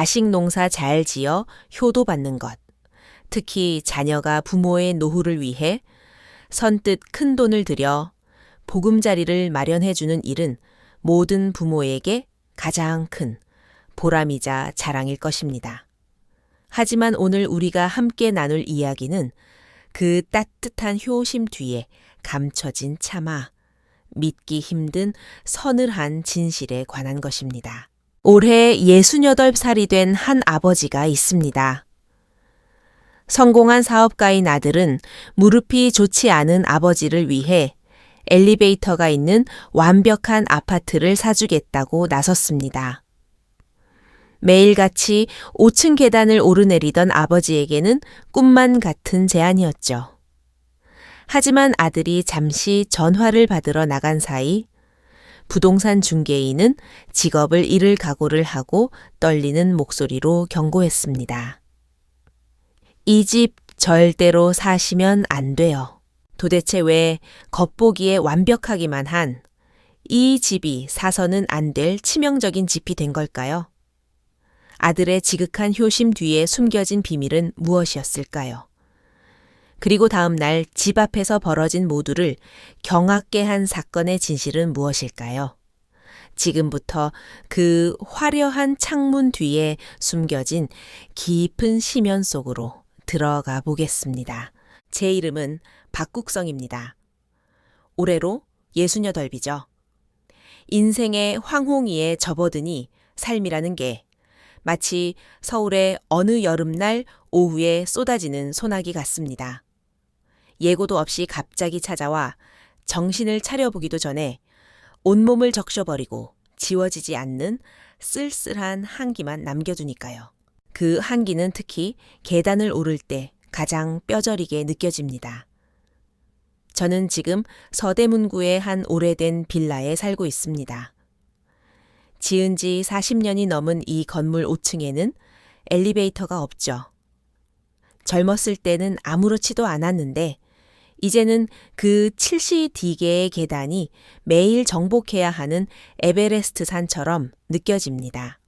자식 농사 잘 지어 효도받는 것, 특히 자녀가 부모의 노후를 위해 선뜻 큰 돈을 들여 보금자리를 마련해주는 일은 모든 부모에게 가장 큰 보람이자 자랑일 것입니다. 하지만 오늘 우리가 함께 나눌 이야기는 그 따뜻한 효심 뒤에 감춰진 차마 믿기 힘든 서늘한 진실에 관한 것입니다. 올해 68살이 된 한 아버지가 있습니다. 성공한 사업가인 아들은 무릎이 좋지 않은 아버지를 위해 엘리베이터가 있는 완벽한 아파트를 사주겠다고 나섰습니다. 매일같이 5층 계단을 오르내리던 아버지에게는 꿈만 같은 제안이었죠. 하지만 아들이 잠시 전화를 받으러 나간 사이 부동산 중개인은 직업을 잃을 각오를 하고 떨리는 목소리로 경고했습니다. 이 집 절대로 사시면 안 돼요. 도대체 왜 겉보기에 완벽하기만 한 이 집이 사서는 안 될 치명적인 집이 된 걸까요? 아들의 지극한 효심 뒤에 숨겨진 비밀은 무엇이었을까요? 그리고 다음 날 집 앞에서 벌어진 모두를 경악게 한 사건의 진실은 무엇일까요? 지금부터 그 화려한 창문 뒤에 숨겨진 깊은 심연 속으로 들어가 보겠습니다. 제 이름은 박국성입니다. 올해로 68이죠. 인생의 황홍이에 접어드니 삶이라는 게 마치 서울의 어느 여름날 오후에 쏟아지는 소나기 같습니다. 예고도 없이 갑자기 찾아와 정신을 차려보기도 전에 온몸을 적셔버리고 지워지지 않는 쓸쓸한 한기만 남겨두니까요. 그 한기는 특히 계단을 오를 때 가장 뼈저리게 느껴집니다. 저는 지금 서대문구의 한 오래된 빌라에 살고 있습니다. 지은 지 40년이 넘은 이 건물 5층에는 엘리베이터가 없죠. 젊었을 때는 아무렇지도 않았는데 이제는 그 70D개의 계단이 매일 정복해야 하는 에베레스트 산처럼 느껴집니다.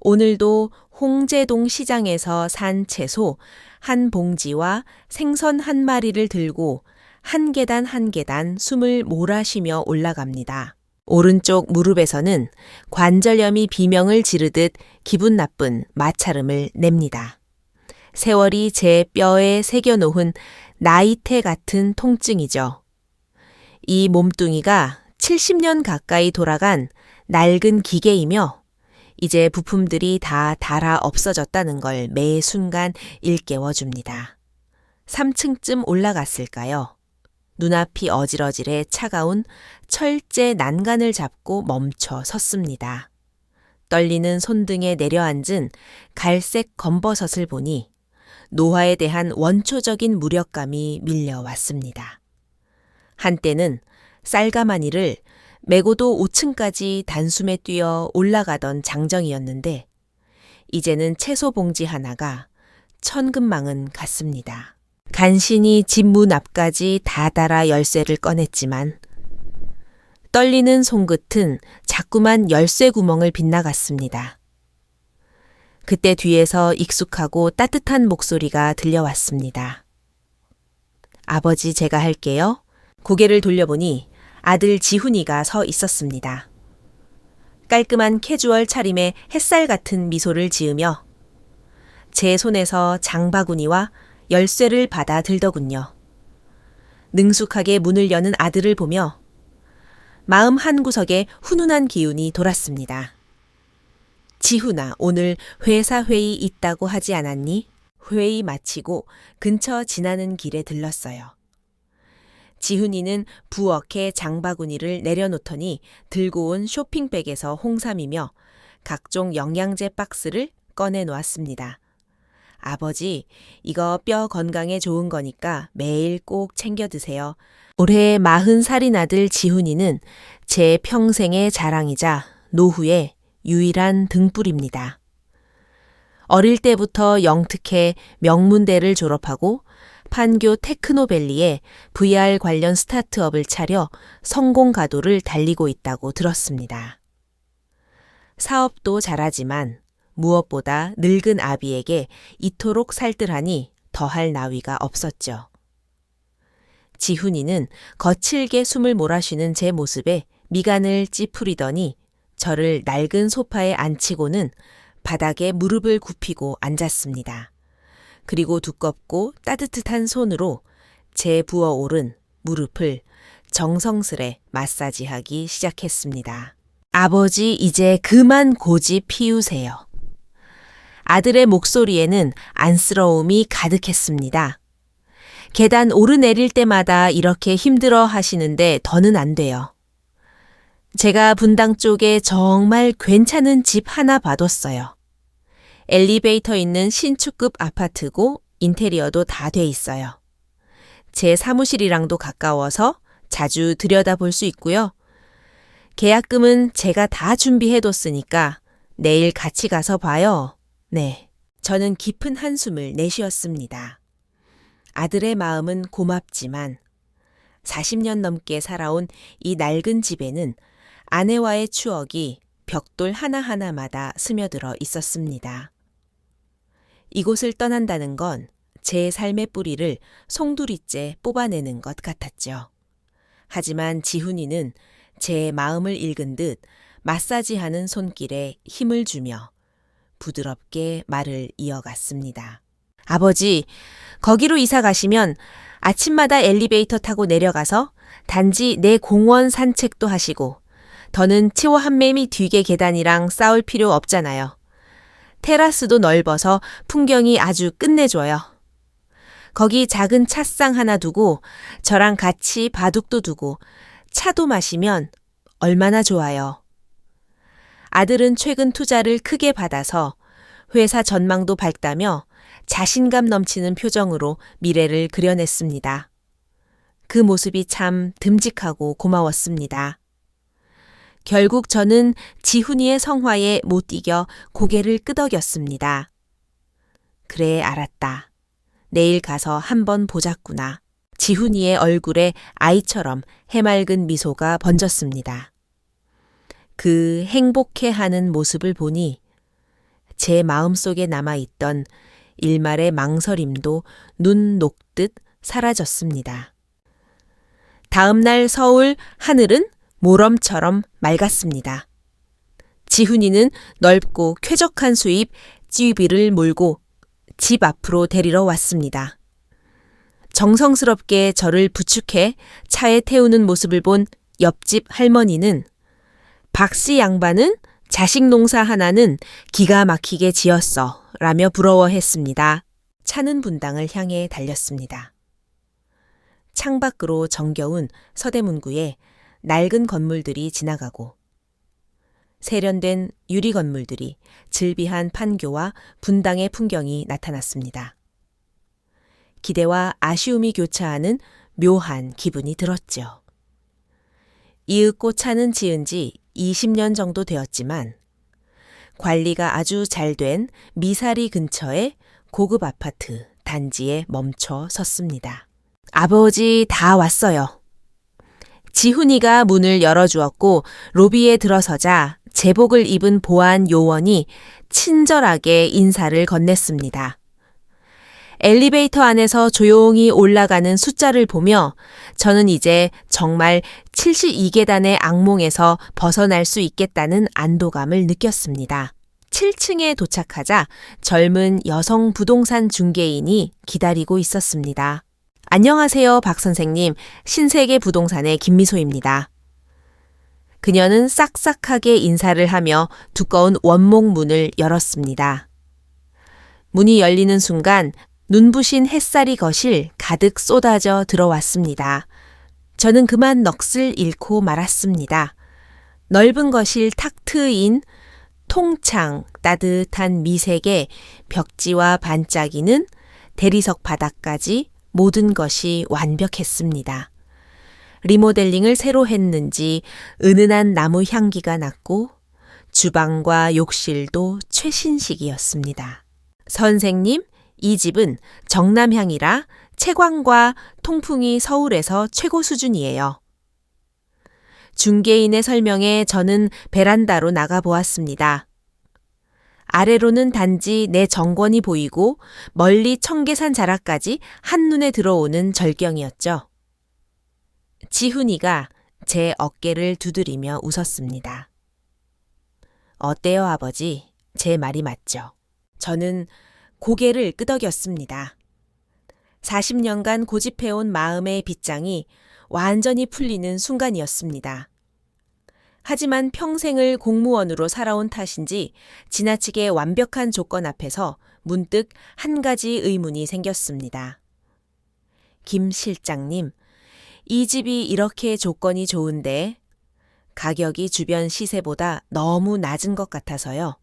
오늘도 홍제동 시장에서 산 채소 한 봉지와 생선 한 마리를 들고 한 계단 한 계단 숨을 몰아쉬며 올라갑니다. 오른쪽 무릎에서는 관절염이 비명을 지르듯 기분 나쁜 마찰음을 냅니다. 세월이 제 뼈에 새겨놓은 나이테 같은 통증이죠. 이 몸뚱이가 70년 가까이 돌아간 낡은 기계이며 이제 부품들이 다 닳아 없어졌다는 걸 매 순간 일깨워 줍니다. 3층쯤 올라갔을까요? 눈앞이 어질어질해 차가운 철제 난간을 잡고 멈춰 섰습니다. 떨리는 손등에 내려앉은 갈색 검버섯을 보니 노화에 대한 원초적인 무력감이 밀려왔습니다. 한때는 쌀가마니를 메고도 5층까지 단숨에 뛰어 올라가던 장정이었는데 이제는 채소 봉지 하나가 천근망은 같습니다. 간신히 집 문 앞까지 다달아 열쇠를 꺼냈지만 떨리는 손끝은 자꾸만 열쇠 구멍을 빗나갔습니다. 그때 뒤에서 익숙하고 따뜻한 목소리가 들려왔습니다. 아버지 제가 할게요. 고개를 돌려보니 아들 지훈이가 서 있었습니다. 깔끔한 캐주얼 차림에 햇살 같은 미소를 지으며 제 손에서 장바구니와 열쇠를 받아 들더군요. 능숙하게 문을 여는 아들을 보며 마음 한 구석에 훈훈한 기운이 돌았습니다. 지훈아, 오늘 회사 회의 있다고 하지 않았니? 회의 마치고 근처 지나는 길에 들렀어요. 지훈이는 부엌에 장바구니를 내려놓더니 들고 온 쇼핑백에서 홍삼이며 각종 영양제 박스를 꺼내 놓았습니다. 아버지, 이거 뼈 건강에 좋은 거니까 매일 꼭 챙겨 드세요. 올해 마흔 살인 아들 지훈이는 제 평생의 자랑이자 노후의 유일한 등불입니다. 어릴 때부터 영특해 명문대를 졸업하고 판교 테크노밸리에 VR 관련 스타트업을 차려 성공 가도를 달리고 있다고 들었습니다. 사업도 잘하지만 무엇보다 늙은 아비에게 이토록 살뜰하니 더할 나위가 없었죠. 지훈이는 거칠게 숨을 몰아쉬는 제 모습에 미간을 찌푸리더니 저를 낡은 소파에 앉히고는 바닥에 무릎을 굽히고 앉았습니다. 그리고 두껍고 따뜻한 손으로 제 부어오른 무릎을 정성스레 마사지하기 시작했습니다. 아버지 이제 그만 고집 피우세요. 아들의 목소리에는 안쓰러움이 가득했습니다. 계단 오르내릴 때마다 이렇게 힘들어 하시는데 더는 안 돼요. 제가 분당 쪽에 정말 괜찮은 집 하나 봐뒀어요. 엘리베이터 있는 신축급 아파트고 인테리어도 다 돼 있어요. 제 사무실이랑도 가까워서 자주 들여다볼 수 있고요. 계약금은 제가 다 준비해뒀으니까 내일 같이 가서 봐요. 네. 저는 깊은 한숨을 내쉬었습니다. 아들의 마음은 고맙지만 40년 넘게 살아온 이 낡은 집에는 아내와의 추억이 벽돌 하나하나마다 스며들어 있었습니다. 이곳을 떠난다는 건 제 삶의 뿌리를 송두리째 뽑아내는 것 같았죠. 하지만 지훈이는 제 마음을 읽은 듯 마사지하는 손길에 힘을 주며 부드럽게 말을 이어갔습니다. 아버지, 거기로 이사 가시면 아침마다 엘리베이터 타고 내려가서 단지 내 공원 산책도 하시고 더는 치워 한매미 뒤개 계단이랑 싸울 필요 없잖아요. 테라스도 넓어서 풍경이 아주 끝내줘요. 거기 작은 찻상 하나 두고 저랑 같이 바둑도 두고 차도 마시면 얼마나 좋아요. 아들은 최근 투자를 크게 받아서 회사 전망도 밝다며 자신감 넘치는 표정으로 미래를 그려냈습니다. 그 모습이 참 듬직하고 고마웠습니다. 결국 저는 지훈이의 성화에 못 이겨 고개를 끄덕였습니다. 그래, 알았다. 내일 가서 한번 보자꾸나. 지훈이의 얼굴에 아이처럼 해맑은 미소가 번졌습니다. 그 행복해 하는 모습을 보니 제 마음속에 남아있던 일말의 망설임도 눈 녹듯 사라졌습니다. 다음 날 서울 하늘은 모럼처럼 맑았습니다. 지훈이는 넓고 쾌적한 수입 찌비를 몰고 집 앞으로 데리러 왔습니다. 정성스럽게 저를 부축해 차에 태우는 모습을 본 옆집 할머니는 박씨 양반은 자식 농사 하나는 기가 막히게 지었어 라며 부러워했습니다. 차는 분당을 향해 달렸습니다. 창밖으로 정겨운 서대문구에 낡은 건물들이 지나가고 세련된 유리 건물들이 즐비한 판교와 분당의 풍경이 나타났습니다. 기대와 아쉬움이 교차하는 묘한 기분이 들었죠. 이윽고 차는 지은 지 20년 정도 되었지만 관리가 아주 잘 된 미사리 근처의 고급 아파트 단지에 멈춰 섰습니다. 아버지 다 왔어요. 지훈이가 문을 열어주었고 로비에 들어서자 제복을 입은 보안 요원이 친절하게 인사를 건넸습니다. 엘리베이터 안에서 조용히 올라가는 숫자를 보며 저는 이제 정말 72계단의 악몽에서 벗어날 수 있겠다는 안도감을 느꼈습니다. 7층에 도착하자 젊은 여성 부동산 중개인이 기다리고 있었습니다. 안녕하세요, 박 선생님. 신세계 부동산의 김미소입니다. 그녀는 싹싹하게 인사를 하며 두꺼운 원목 문을 열었습니다. 문이 열리는 순간 눈부신 햇살이 거실 가득 쏟아져 들어왔습니다. 저는 그만 넋을 잃고 말았습니다. 넓은 거실 탁 트인 통창 따뜻한 미색의 벽지와 반짝이는 대리석 바닥까지 모든 것이 완벽했습니다. 리모델링을 새로 했는지 은은한 나무 향기가 났고 주방과 욕실도 최신식이었습니다. 선생님, 이 집은 정남향이라 채광과 통풍이 서울에서 최고 수준이에요. 중개인의 설명에 저는 베란다로 나가 보았습니다. 아래로는 단지 내 정권이 보이고 멀리 청계산 자락까지 한눈에 들어오는 절경이었죠. 지훈이가 제 어깨를 두드리며 웃었습니다. 어때요, 아버지? 제 말이 맞죠. 저는 고개를 끄덕였습니다. 40년간 고집해온 마음의 빗장이 완전히 풀리는 순간이었습니다. 하지만 평생을 공무원으로 살아온 탓인지 지나치게 완벽한 조건 앞에서 문득 한 가지 의문이 생겼습니다. 김 실장님, 이 집이 이렇게 조건이 좋은데 가격이 주변 시세보다 너무 낮은 것 같아서요.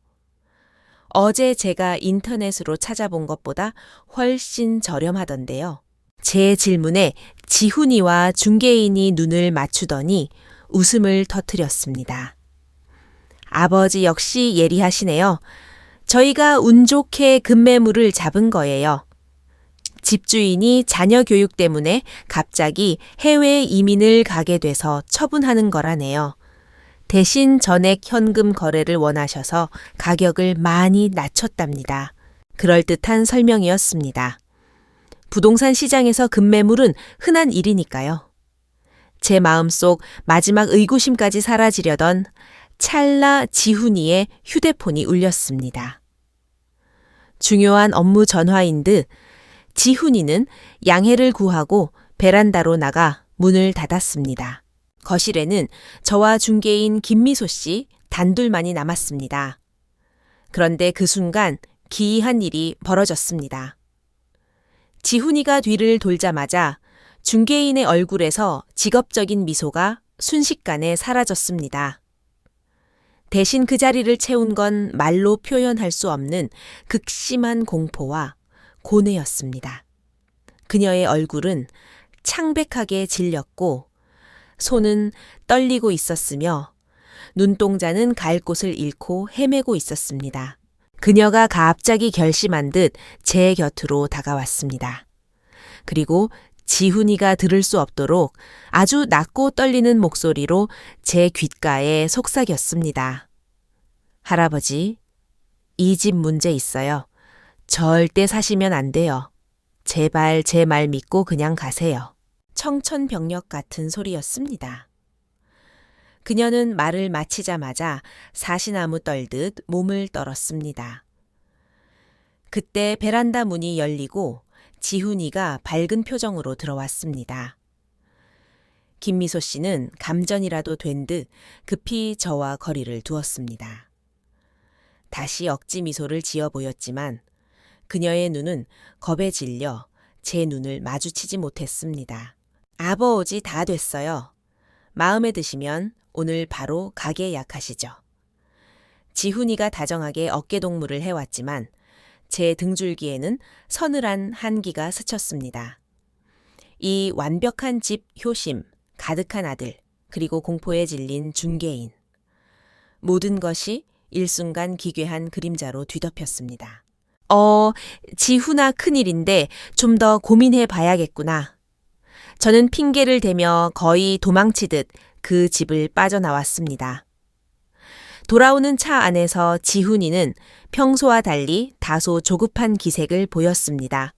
어제 제가 인터넷으로 찾아본 것보다 훨씬 저렴하던데요. 제 질문에 지훈이와 중개인이 눈을 맞추더니 웃음을 터뜨렸습니다. 아버지 역시 예리하시네요. 저희가 운 좋게 급매물을 잡은 거예요. 집주인이 자녀 교육 때문에 갑자기 해외 이민을 가게 돼서 처분하는 거라네요. 대신 전액 현금 거래를 원하셔서 가격을 많이 낮췄답니다. 그럴듯한 설명이었습니다. 부동산 시장에서 급매물은 흔한 일이니까요. 제 마음속 마지막 의구심까지 사라지려던 찰나 지훈이의 휴대폰이 울렸습니다. 중요한 업무 전화인 듯 지훈이는 양해를 구하고 베란다로 나가 문을 닫았습니다. 거실에는 저와 중개인 김미소 씨 단둘만이 남았습니다. 그런데 그 순간 기이한 일이 벌어졌습니다. 지훈이가 뒤를 돌자마자 중개인의 얼굴에서 직업적인 미소가 순식간에 사라졌습니다. 대신 그 자리를 채운 건 말로 표현할 수 없는 극심한 공포와 고뇌였습니다. 그녀의 얼굴은 창백하게 질렸고 손은 떨리고 있었으며 눈동자는 갈 곳을 잃고 헤매고 있었습니다. 그녀가 갑자기 결심한 듯 제 곁으로 다가왔습니다. 그리고 지훈이가 들을 수 없도록 아주 낮고 떨리는 목소리로 제 귓가에 속삭였습니다. 할아버지, 이 집 문제 있어요. 절대 사시면 안 돼요. 제발 제 말 믿고 그냥 가세요. 청천벽력 같은 소리였습니다. 그녀는 말을 마치자마자 사시나무 떨듯 몸을 떨었습니다. 그때 베란다 문이 열리고 지훈이가 밝은 표정으로 들어왔습니다. 김미소 씨는 감전이라도 된 듯 급히 저와 거리를 두었습니다. 다시 억지 미소를 지어 보였지만 그녀의 눈은 겁에 질려 제 눈을 마주치지 못했습니다. 아버지 다 됐어요. 마음에 드시면 오늘 바로 가게 예약하시죠. 지훈이가 다정하게 어깨동무를 해왔지만 제 등줄기에는 서늘한 한기가 스쳤습니다. 이 완벽한 집 효심, 가득한 아들, 그리고 공포에 질린 중개인. 모든 것이 일순간 기괴한 그림자로 뒤덮였습니다. 어, 지훈아 큰일인데 좀 더 고민해 봐야겠구나. 저는 핑계를 대며 거의 도망치듯 그 집을 빠져나왔습니다. 돌아오는 차 안에서 지훈이는 평소와 달리 다소 조급한 기색을 보였습니다.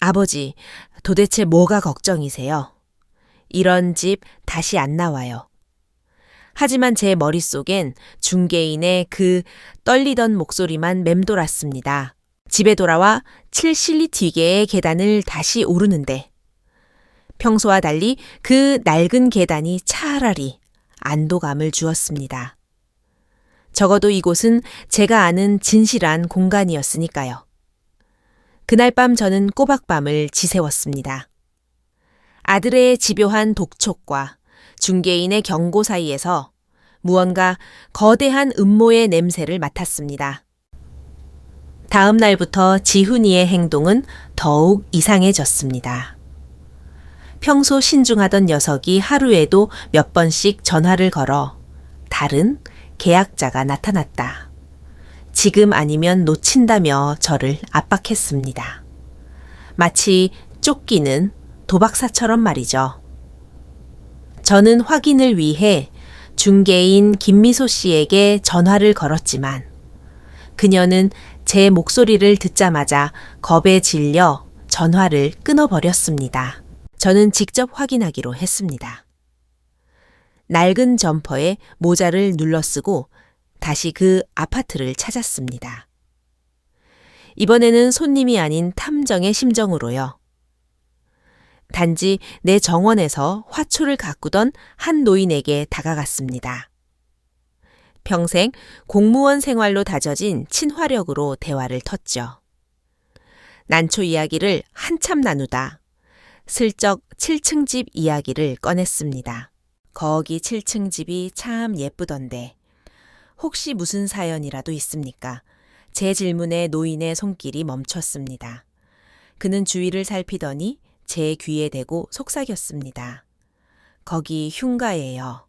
아버지, 도대체 뭐가 걱정이세요? 이런 집 다시 안 나와요. 하지만 제 머릿속엔 중개인의 그 떨리던 목소리만 맴돌았습니다. 집에 돌아와 7실리 뒤개의 계단을 다시 오르는데 평소와 달리 그 낡은 계단이 차라리 안도감을 주었습니다. 적어도 이곳은 제가 아는 진실한 공간이었으니까요. 그날 밤 저는 꼬박밤을 지새웠습니다. 아들의 집요한 독촉과 중개인의 경고 사이에서 무언가 거대한 음모의 냄새를 맡았습니다. 다음 날부터 지훈이의 행동은 더욱 이상해졌습니다. 평소 신중하던 녀석이 하루에도 몇 번씩 전화를 걸어 다른 계약자가 나타났다. 지금 아니면 놓친다며 저를 압박했습니다. 마치 쫓기는 도박사처럼 말이죠. 저는 확인을 위해 중개인 김미소 씨에게 전화를 걸었지만 그녀는 제 목소리를 듣자마자 겁에 질려 전화를 끊어버렸습니다. 저는 직접 확인하기로 했습니다. 낡은 점퍼에 모자를 눌러쓰고 다시 그 아파트를 찾았습니다. 이번에는 손님이 아닌 탐정의 심정으로요. 단지 내 정원에서 화초를 가꾸던 한 노인에게 다가갔습니다. 평생 공무원 생활로 다져진 친화력으로 대화를 텄죠. 난초 이야기를 한참 나누다 슬쩍 7층 집 이야기를 꺼냈습니다. 거기 7층 집이 참 예쁘던데 혹시 무슨 사연이라도 있습니까? 제 질문에 노인의 손길이 멈췄습니다. 그는 주위를 살피더니 제 귀에 대고 속삭였습니다. 거기 흉가예요.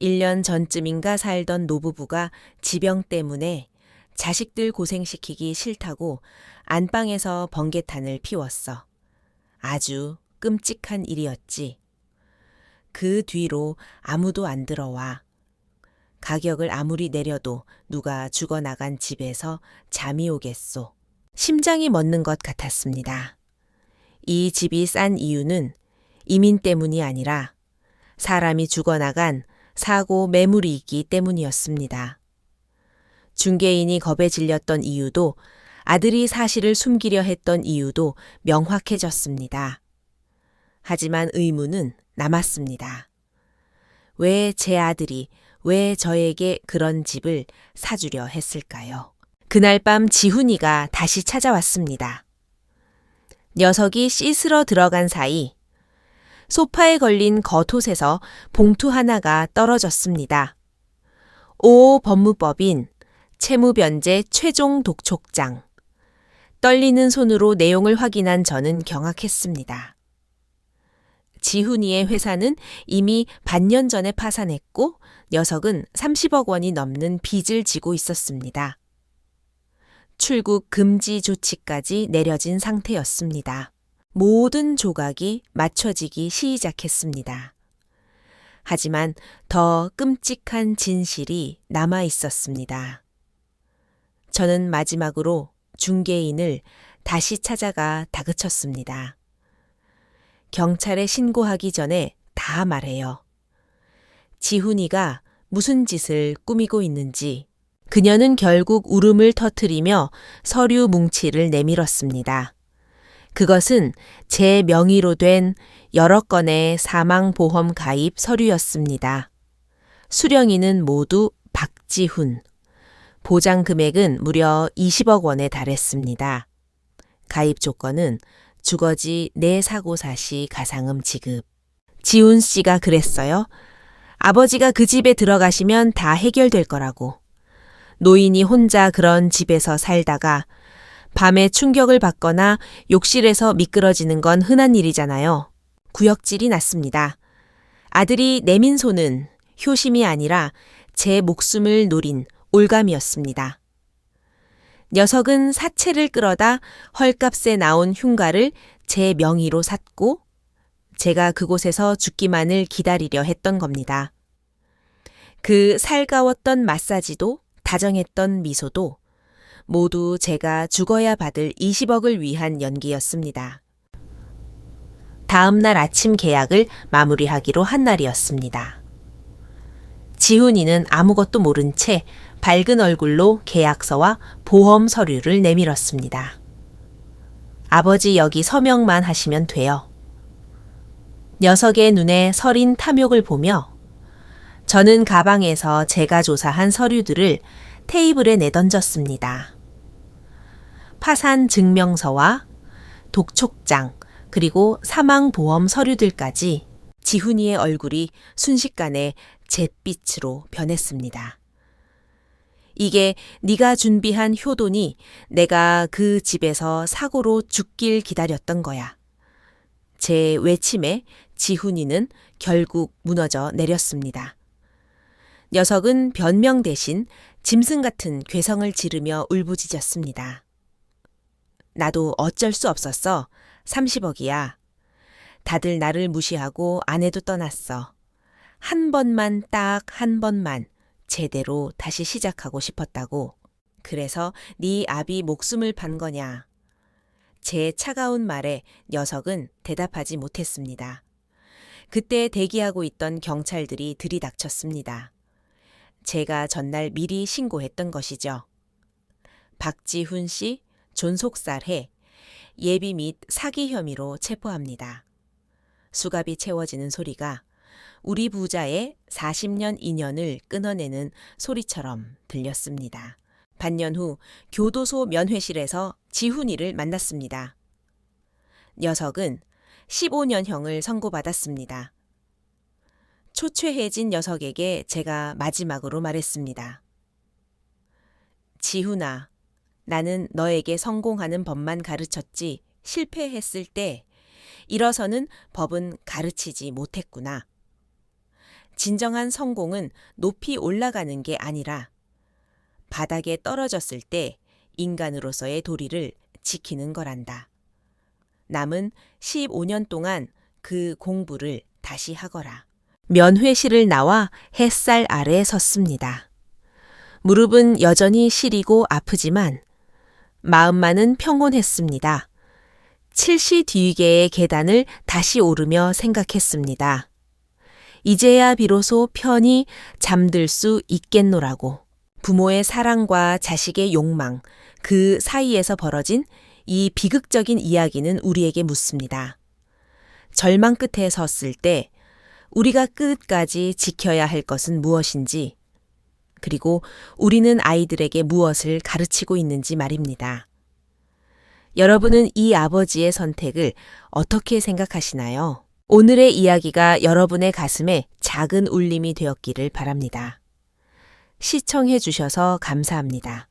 1년 전쯤인가 살던 노부부가 지병 때문에 자식들 고생시키기 싫다고 안방에서 번개탄을 피웠어. 아주 끔찍한 일이었지. 그 뒤로 아무도 안 들어와. 가격을 아무리 내려도 누가 죽어나간 집에서 잠이 오겠소. 심장이 멎는 것 같았습니다. 이 집이 싼 이유는 이민 때문이 아니라 사람이 죽어나간 사고 매물이기 때문이었습니다. 중개인이 겁에 질렸던 이유도 아들이 사실을 숨기려 했던 이유도 명확해졌습니다. 하지만 의문은 남았습니다. 왜 제 아들이 왜 저에게 그런 집을 사주려 했을까요? 그날 밤 지훈이가 다시 찾아왔습니다. 녀석이 씻으러 들어간 사이 소파에 걸린 겉옷에서 봉투 하나가 떨어졌습니다. 오 법무법인 채무변제 최종 독촉장. 떨리는 손으로 내용을 확인한 저는 경악했습니다. 지훈이의 회사는 이미 반년 전에 파산했고 녀석은 30억 원이 넘는 빚을 지고 있었습니다. 출국 금지 조치까지 내려진 상태였습니다. 모든 조각이 맞춰지기 시작했습니다. 하지만 더 끔찍한 진실이 남아 있었습니다. 저는 마지막으로 중개인을 다시 찾아가 다그쳤습니다. 경찰에 신고하기 전에 다 말해요. 지훈이가 무슨 짓을 꾸미고 있는지 그녀는 결국 울음을 터뜨리며 서류 뭉치를 내밀었습니다. 그것은 제 명의로 된 여러 건의 사망보험 가입 서류였습니다. 수령인은 모두 박지훈. 보장 금액은 무려 20억 원에 달했습니다. 가입 조건은 주거지 내 사고사 시 가상음 지급. 지훈 씨가 그랬어요. 아버지가 그 집에 들어가시면 다 해결될 거라고. 노인이 혼자 그런 집에서 살다가 밤에 충격을 받거나 욕실에서 미끄러지는 건 흔한 일이잖아요. 구역질이 났습니다. 아들이 내민 손은 효심이 아니라 제 목숨을 노린 올감이었습니다. 녀석은 사채를 끌어다 헐값에 나온 흉가를 제 명의로 샀고 제가 그곳에서 죽기만을 기다리려 했던 겁니다. 그 살가웠던 마사지도 다정했던 미소도 모두 제가 죽어야 받을 20억을 위한 연기였습니다. 다음 날 아침 계약을 마무리하기로 한 날이었습니다. 지훈이는 아무것도 모른 채 밝은 얼굴로 계약서와 보험 서류를 내밀었습니다. 아버지 여기 서명만 하시면 돼요. 녀석의 눈에 서린 탐욕을 보며 저는 가방에서 제가 조사한 서류들을 테이블에 내던졌습니다. 파산 증명서와 독촉장, 그리고 사망보험 서류들까지 지훈이의 얼굴이 순식간에 잿빛으로 변했습니다. 이게 네가 준비한 효돈이 내가 그 집에서 사고로 죽길 기다렸던 거야. 제 외침에 지훈이는 결국 무너져 내렸습니다. 녀석은 변명 대신 짐승 같은 괴성을 지르며 울부짖었습니다. 나도 어쩔 수 없었어. 30억이야. 다들 나를 무시하고 아내도 떠났어. 한 번만 딱 한 번만 제대로 다시 시작하고 싶었다고. 그래서 네 아비 목숨을 판 거냐? 제 차가운 말에 녀석은 대답하지 못했습니다. 그때 대기하고 있던 경찰들이 들이닥쳤습니다. 제가 전날 미리 신고했던 것이죠. 박지훈 씨 존속살해 예비 및 사기 혐의로 체포합니다. 수갑이 채워지는 소리가 우리 부자의 40년 인연을 끊어내는 소리처럼 들렸습니다. 반년 후 교도소 면회실에서 지훈이를 만났습니다. 녀석은 15년형을 선고받았습니다. 초췌해진 녀석에게 제가 마지막으로 말했습니다. 지훈아, 나는 너에게 성공하는 법만 가르쳤지 실패했을 때 일어서는 법은 가르치지 못했구나. 진정한 성공은 높이 올라가는 게 아니라 바닥에 떨어졌을 때 인간으로서의 도리를 지키는 거란다. 남은 15년 동안 그 공부를 다시 하거라. 면회실을 나와 햇살 아래 섰습니다. 무릎은 여전히 시리고 아프지만 마음만은 평온했습니다. 칠시 뒤개의 계단을 다시 오르며 생각했습니다. 이제야 비로소 편히 잠들 수 있겠노라고. 부모의 사랑과 자식의 욕망, 그 사이에서 벌어진 이 비극적인 이야기는 우리에게 묻습니다. 절망 끝에 섰을 때 우리가 끝까지 지켜야 할 것은 무엇인지, 그리고 우리는 아이들에게 무엇을 가르치고 있는지 말입니다. 여러분은 이 아버지의 선택을 어떻게 생각하시나요? 오늘의 이야기가 여러분의 가슴에 작은 울림이 되었기를 바랍니다. 시청해 주셔서 감사합니다.